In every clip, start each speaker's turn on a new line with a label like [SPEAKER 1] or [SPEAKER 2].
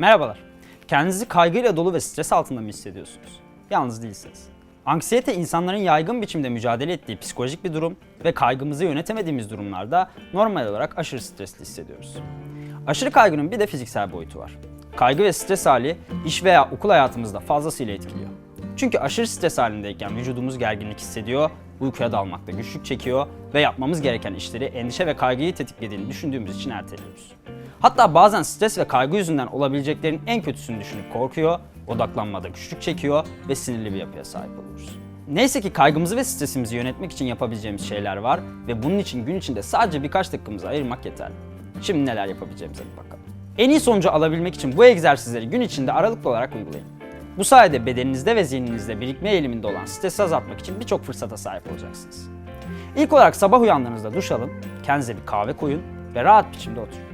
[SPEAKER 1] Merhabalar. Kendinizi kaygıyla dolu ve stres altında mı hissediyorsunuz? Yalnız değilsiniz. Anksiyete insanların yaygın biçimde mücadele ettiği psikolojik bir durum ve kaygımızı yönetemediğimiz durumlarda normal olarak aşırı stresli hissediyoruz. Aşırı kaygının bir de fiziksel boyutu var. Kaygı ve stres hali iş veya okul hayatımızda fazlasıyla etkiliyor. Çünkü aşırı stres halindeyken vücudumuz gerginlik hissediyor, uykuya dalmakta güçlük çekiyor ve yapmamız gereken işleri endişe ve kaygıyı tetiklediğini düşündüğümüz için erteliyoruz. Hatta bazen stres ve kaygı yüzünden olabileceklerin en kötüsünü düşünüp korkuyor, odaklanmada güçlük çekiyor ve sinirli bir yapıya sahip oluyoruz. Neyse ki kaygımızı ve stresimizi yönetmek için yapabileceğimiz şeyler var ve bunun için gün içinde sadece birkaç dakikamızı ayırmak yeterli. Şimdi neler yapabileceğimize bir bakalım. En iyi sonucu alabilmek için bu egzersizleri gün içinde aralıklı olarak uygulayın. Bu sayede bedeninizde ve zihninizde birikme eğiliminde olan stresi azaltmak için birçok fırsata sahip olacaksınız. İlk olarak sabah uyandığınızda duş alın, kendinize bir kahve koyun ve rahat biçimde oturun.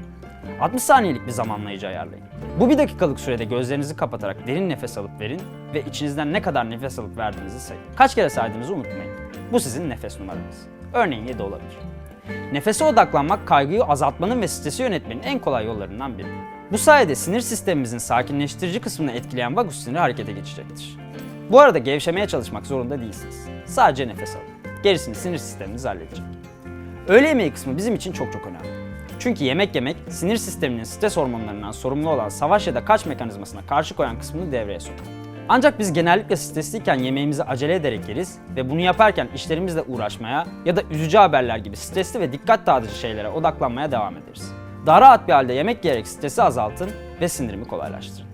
[SPEAKER 1] 60 saniyelik bir zamanlayıcı ayarlayın. Bu bir dakikalık sürede gözlerinizi kapatarak derin nefes alıp verin ve içinizden ne kadar nefes alıp verdiğinizi sayın. Kaç kere saydığınızı unutmayın. Bu sizin nefes numaranız. Örneğin 7 olabilir. Nefese odaklanmak kaygıyı azaltmanın ve stresi yönetmenin en kolay yollarından biri. Bu sayede sinir sistemimizin sakinleştirici kısmını etkileyen vagus siniri harekete geçecektir. Bu arada gevşemeye çalışmak zorunda değilsiniz. Sadece nefes alın. Gerisini sinir sisteminiz halledecek. Öğle yemeği kısmı bizim için çok çok önemli. Çünkü yemek yemek sinir sisteminin stres hormonlarından sorumlu olan savaş ya da kaç mekanizmasına karşı koyan kısmını devreye sokar. Ancak biz genellikle stresliyken yemeğimizi acele ederek yeriz ve bunu yaparken işlerimizle uğraşmaya ya da üzücü haberler gibi stresli ve dikkat dağıtıcı şeylere odaklanmaya devam ederiz. Daha rahat bir halde yemek yiyerek stresi azaltın ve sindirimi kolaylaştırın.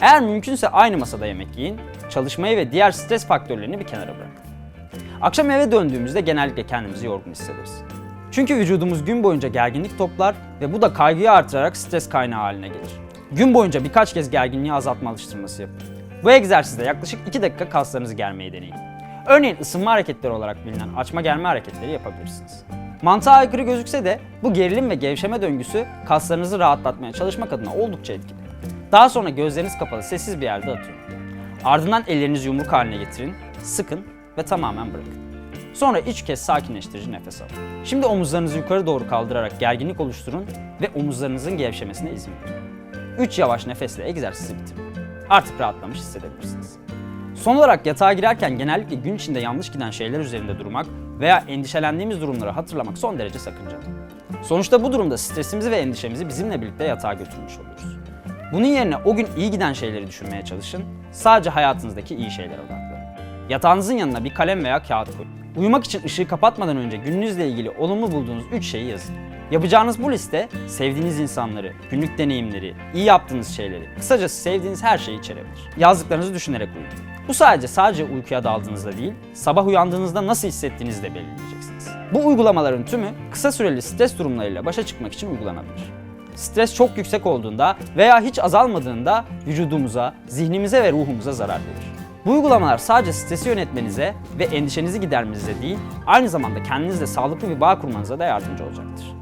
[SPEAKER 1] Eğer mümkünse aynı masada yemek yiyin, çalışmayı ve diğer stres faktörlerini bir kenara bırakın. Akşam eve döndüğümüzde genellikle kendimizi yorgun hissederiz. Çünkü vücudumuz gün boyunca gerginlik toplar ve bu da kaygıyı artırarak stres kaynağı haline gelir. Gün boyunca birkaç kez gerginliği azaltma alıştırması yapın. Bu egzersizde yaklaşık 2 dakika kaslarınızı germeyi deneyin. Örneğin ısınma hareketleri olarak bilinen açma germe hareketleri yapabilirsiniz. Mantığa aykırı gözükse de bu gerilim ve gevşeme döngüsü kaslarınızı rahatlatmaya çalışmak adına oldukça etkili. Daha sonra gözleriniz kapalı sessiz bir yerde oturun. Ardından ellerinizi yumruk haline getirin, sıkın ve tamamen bırakın. Sonra üç kez sakinleştirici nefes alın. Şimdi omuzlarınızı yukarı doğru kaldırarak gerginlik oluşturun ve omuzlarınızın gevşemesine izin verin. 3 yavaş nefesle egzersizi bitirin. Artık rahatlamış hissedebilirsiniz. Son olarak yatağa girerken genellikle gün içinde yanlış giden şeyler üzerinde durmak veya endişelendiğimiz durumları hatırlamak son derece sakıncalı. Sonuçta bu durumda stresimizi ve endişemizi bizimle birlikte yatağa götürmüş oluruz. Bunun yerine o gün iyi giden şeyleri düşünmeye çalışın, sadece hayatınızdaki iyi şeylere odaklanın. Yatağınızın yanına bir kalem veya kağıt koyun. Uyumak için ışığı kapatmadan önce gününüzle ilgili olumlu bulduğunuz 3 şeyi yazın. Yapacağınız bu liste sevdiğiniz insanları, günlük deneyimleri, iyi yaptığınız şeyleri, kısacası sevdiğiniz her şeyi içerebilir. Yazdıklarınızı düşünerek uyuyun. Bu sadece sadece uykuya daldığınızda değil, sabah uyandığınızda nasıl hissettiğinizi de belirleyeceksiniz. Bu uygulamaların tümü kısa süreli stres durumlarıyla başa çıkmak için uygulanabilir. Stres çok yüksek olduğunda veya hiç azalmadığında vücudumuza, zihnimize ve ruhumuza zarar verir. Bu uygulamalar sadece stresi yönetmenize ve endişenizi gidermenize değil, aynı zamanda kendinizle sağlıklı bir bağ kurmanıza da yardımcı olacaktır.